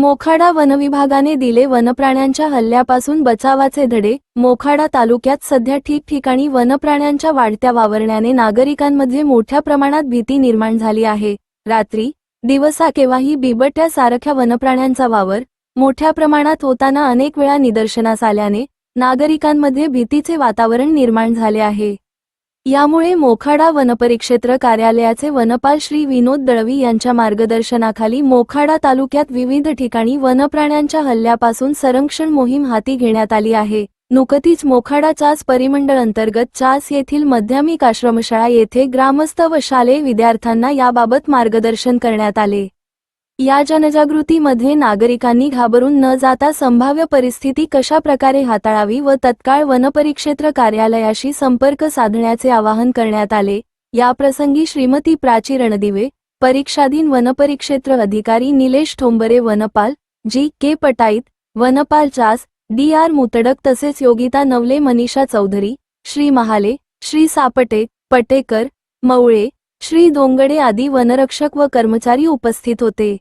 मोखाडा वनविभागाने दिले वनप्राण्यांच्या हल्ल्यापासून बचावाचे धडे. मोखाडा तालुक्यात सध्या ठिकठिकाणी वनप्राण्यांच्या वाढत्या वावरण्याने नागरिकांमध्ये मोठ्या प्रमाणात भीती निर्माण झाली आहे. रात्री दिवसा केव्हाही बिबट्या सारख्या वनप्राण्यांचा वावर मोठ्या प्रमाणात होताना अनेक वेळा निदर्शनास आल्याने नागरिकांमध्ये भीतीचे वातावरण निर्माण झाले आहे. यामुळे मोखाडा वनपरिक्षेत्र कार्यालयाचे वनपाल श्री विनोद दळवी यांच्या मार्गदर्शनाखाली मोखाडा तालुक्यात विविध ठिकाणी वनप्राण्यांच्या हल्ल्यापासून संरक्षण मोहीम हाती घेण्यात आली आहे. नुकतीच मोखाडा चास परिमंडळ अंतर्गत चास येथील माध्यमिक आश्रमशाळा येथे ग्रामस्थ व शालेय विद्यार्थ्यांना याबाबत मार्गदर्शन करण्यात आले. या जनजागृतीमध्ये नागरिकांनी घाबरून न जाता संभाव्य परिस्थिती कशा प्रकारे हाताळावी व तत्काळ वनपरिक्षेत्र कार्यालयाशी संपर्क साधण्याचे आवाहन करण्यात आले. याप्रसंगी श्रीमती प्राची रणदिवे परीक्षाधीन वनपरिक्षेत्र अधिकारी निलेश ठोंबरे वनपाल जी. के. पटाईत वनपाल चास डी. आर. मुतडक तसेच योगिता नवले मनीषा चौधरी श्री महाले श्री सापटे पटेकर मवळे श्री दोंगडे आदी वनरक्षक व कर्मचारी उपस्थित होते.